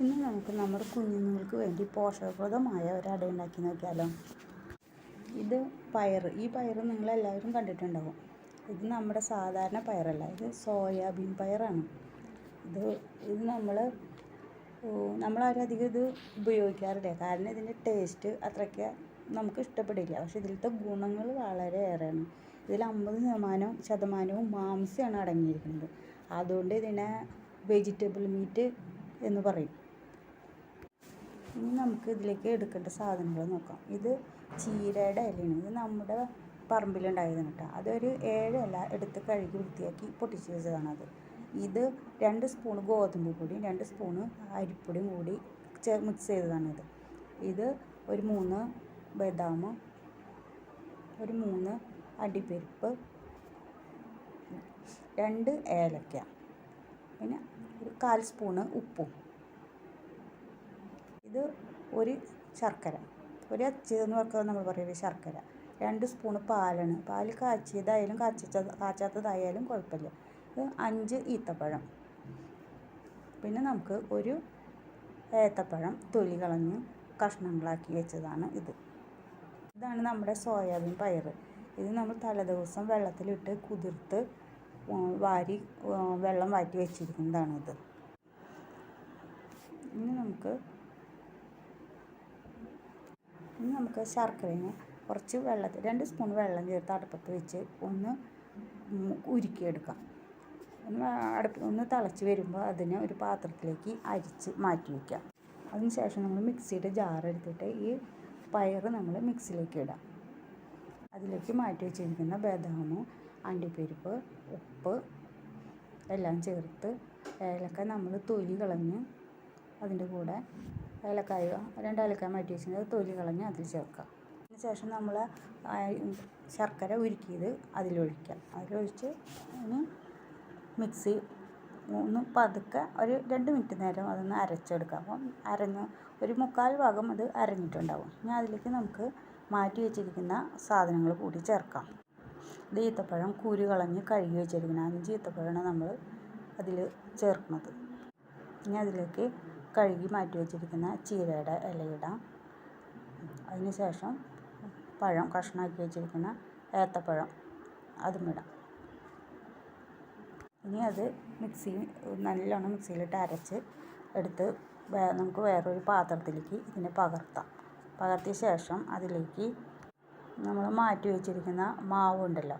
ഇന്ന് നമുക്ക് നമ്മുടെ കുഞ്ഞുങ്ങൾക്ക് വേണ്ടി പോഷകപ്രദമായ ഒരു അട ഉണ്ടാക്കി നോക്കിയാലോ? ഇത് പയർ. ഈ പയർ നിങ്ങളെല്ലാവരും കണ്ടിട്ടുണ്ടാവും. ഇത് നമ്മുടെ സാധാരണ പയറല്ല. ഇത് സോയാബീൻ പയറാണ്. ഇത് ഇത് നമ്മൾ നമ്മളാരും അധികം ഇത് ഉപയോഗിക്കാറില്ല. കാരണം ഇതിന്റെ ടേസ്റ്റ് അത്രയ്ക്ക് നമുക്ക് ഇഷ്ടപ്പെടില്ല. പക്ഷേ ഇതിലത്തെ ഗുണങ്ങൾ വളരെ ഏറെയാണ്. ഇതിൽ അമ്പത് ശതമാനം ശതമാനവും മാംസമാണ് അടങ്ങിയിരിക്കുന്നത്. അതുകൊണ്ട് ഇതിനെ വെജിറ്റബിൾ മീറ്റ് എന്ന് പറയും. ഇനി നമുക്ക് ഇതിലേക്ക് എടുക്കേണ്ട സാധനങ്ങൾ നോക്കാം. ഇത് ചീരയുടെ ഇലയാണ്. ഇത് നമ്മുടെ പറമ്പിലുണ്ടായതാണ് കേട്ടോ. അതൊരു ഏഴ് ഇല എടുത്ത് കഴുകി വൃത്തിയാക്കി പൊട്ടിച്ച് വെച്ചതാണത് ഇത് രണ്ട് സ്പൂൺ ഗോതമ്പ് പൊടിയും രണ്ട് സ്പൂണ് അരിപ്പൊടിയും കൂടി മിക്സ് ചെയ്തതാണ് ഇത്. ഇത് ഒരു മൂന്ന് ബദാം ഒരു മൂന്ന് അണ്ടിപ്പരിപ്പ് രണ്ട് ഏലക്ക പിന്നെ ഒരു കാൽ സ്പൂണ് ഉപ്പും. ഒരു ശർക്കര. ഒരു അച്ചിതെന്ന് പറഞ്ഞാൽ നമ്മൾ പറയുന്നത് ശർക്കര. രണ്ട് സ്പൂണ് പാലാണ്. പാൽ കാച്ചിയതായാലും കാച്ചത് കാച്ചാത്തതായാലും കുഴപ്പമില്ല. അഞ്ച് ഈത്തപ്പഴം. പിന്നെ നമുക്ക് ഒരു ഏത്തപ്പഴം തൊലി കളഞ്ഞ് കഷ്ണങ്ങളാക്കി വെച്ചതാണ് ഇത്. ഇതാണ് നമ്മുടെ സോയാബീൻ പയർ ഇത് നമ്മൾ തലേദിവസം വെള്ളത്തിലിട്ട് കുതിർത്ത് വാരി വെള്ളം വാറ്റി വെച്ചിരിക്കുന്നതാണിത് ഇനി നമുക്ക് ഇനി നമുക്ക് ശർക്കരയെ കുറച്ച് വെള്ളത്തിൽ രണ്ട് സ്പൂൺ വെള്ളം ചേർത്ത് അടുപ്പത്ത് വെച്ച് ഒന്ന് ഉരുക്കിയെടുക്കാം. ഒന്ന് അടുപ്പ് ഒന്ന് തിളച്ച് വരുമ്പോൾ അതിനെ ഒരു പാത്രത്തിലേക്ക് അരിച്ച് മാറ്റി വയ്ക്കാം അതിന് ശേഷം നമ്മൾ മിക്സിയുടെ ജാർ എടുത്തിട്ട് ഈ പയർ നമ്മൾ മിക്സിയിലേക്ക് ഇടാം. അതിലേക്ക് മാറ്റി വെച്ചിരിക്കുന്ന ബദാം അണ്ടിപ്പരിപ്പ് ഉപ്പ് എല്ലാം ചേർത്ത് ഏലക്ക നമ്മൾ തൊലി കളഞ്ഞ് അതിന്റെ കൂടെ ഏലക്കായ രണ്ട് ഏലക്കായ മാറ്റി വെച്ചിട്ട് തൊലി കളഞ്ഞ് അതിൽ ചേർക്കാം അതിന് ശേഷം നമ്മൾ ശർക്കര ഉരുക്കിയത് അതിലൊഴിക്കാം. അതിലൊഴിച്ച് ഇനി മിക്സി ഒന്ന് പതുക്കെ ഒരു രണ്ട് മിനിറ്റ് നേരം അതൊന്ന് അരച്ചെടുക്കാം. അപ്പം അരഞ്ഞ് ഒരു മുക്കാൽ ഭാഗം അത് അരഞ്ഞിട്ടുണ്ടാവും. ഇനി അതിലേക്ക് നമുക്ക് മാറ്റി വെച്ചിരിക്കുന്ന സാധനങ്ങൾ കൂടി ചേർക്കാം. ഇത് ഈത്തപ്പഴം കുരു കളഞ്ഞ് കഴുകി വെച്ചിരിക്കുന്ന അഞ്ച് ഈത്തപ്പഴമാണ് നമ്മൾ അതിൽ ചേർക്കുന്നത്. ഇനി അതിലേക്ക് കഴുകി മാറ്റി വെച്ചിരിക്കുന്ന ചീരയുടെ ഇലയിടാം. അതിന് ശേഷം പഴം കഷ്ണമാക്കി വെച്ചിരിക്കുന്ന ഏത്തപ്പഴം അതും ഇടാം. ഇനി അത് മിക്സി നല്ലോണം മിക്സിയിലിട്ട് അരച്ച് എടുത്ത് നമുക്ക് വേറൊരു പാത്രത്തിലേക്ക് ഇതിനെ പകർത്താം. പകർത്തിയ ശേഷം അതിലേക്ക് നമ്മൾ മാറ്റി വെച്ചിരിക്കുന്ന മാവ് ഉണ്ടല്ലോ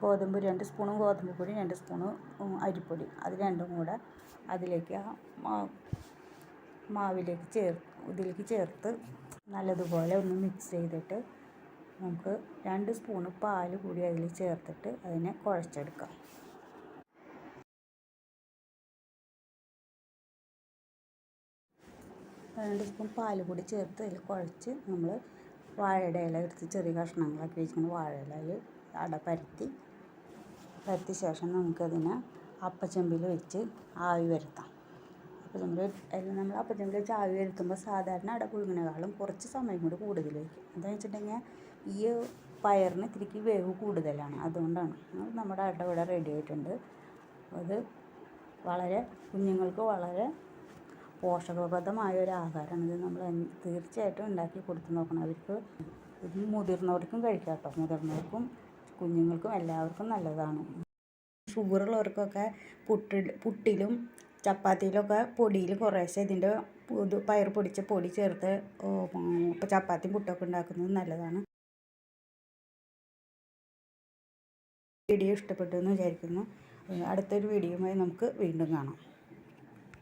ഗോതമ്പ് രണ്ട് സ്പൂണും ഗോതമ്പ് പൊടി രണ്ട് സ്പൂണ് അരിപ്പൊടി അത് രണ്ടും കൂടെ അതിലേക്ക് ആ മാവിലേക്ക് ചേർ ഇതിലേക്ക് ചേർത്ത് നല്ലതുപോലെ ഒന്ന് മിക്സ് ചെയ്തിട്ട് നമുക്ക് രണ്ട് സ്പൂണ് പാൽ കൂടി അതിൽ ചേർത്തിട്ട് അതിനെ കുഴച്ചെടുക്കാം. രണ്ട് സ്പൂൺ പാൽ കൂടി ചേർത്ത് അതിൽ കുഴച്ച് നമ്മൾ വാഴയുടെ ഇല എടുത്ത് ചെറിയ കഷ്ണങ്ങളാക്കി വാഴയില വാഴയിലയിൽ അട പരത്തി പരത്തിയ ശേഷം നമുക്കതിനെ അപ്പച്ചെമ്പിൽ വെച്ച് ആവി വരുത്താം. അപ്പച്ചെമ്പിൽ നമ്മൾ നമ്മൾ വെച്ച് ചാവി വരുത്തുമ്പോൾ സാധാരണ അട പുഴുങ്ങിനേക്കാളും കുറച്ച് സമയം കൂടി കൂടുതൽ വയ്ക്കും. എന്താണെന്ന് വെച്ചിട്ടുണ്ടെങ്കിൽ ഈ പയറിന് ഇത്തിരിക്ക് വേവ് കൂടുതലാണ് അതുകൊണ്ടാണ്. നമ്മുടെ അട ഇവിടെ റെഡി ആയിട്ടുണ്ട്. അത് വളരെ കുഞ്ഞുങ്ങൾക്ക് വളരെ പോഷകപ്രദമായ ഒരു ആഹാരമാണ്. ഇത് നമ്മൾ തീർച്ചയായിട്ടും ഉണ്ടാക്കി കൊടുത്ത് നോക്കണം. അവർക്ക് ഇത് മുതിർന്നവർക്കും കഴിക്കാം കേട്ടോ. മുതിർന്നവർക്കും കുഞ്ഞുങ്ങൾക്കും എല്ലാവർക്കും നല്ലതാണ്. ഷുഗറുള്ളവർക്കൊക്കെ പുട്ടി പുട്ടിലും ചപ്പാത്തിയിലൊക്കെ പൊടിയിൽ കുറേശ്ശെ ഇതിന്റെ ഇത് പയർ പൊടിച്ച പൊടി ചേർത്ത് ചപ്പാത്തി പുട്ടൊക്കെ ഉണ്ടാക്കുന്നത് നല്ലതാണ്. വീഡിയോ ഇഷ്ടപ്പെട്ടു എന്ന് വിചാരിക്കുന്നു. അടുത്തൊരു വീഡിയോയുമായി നമുക്ക് വീണ്ടും കാണാം.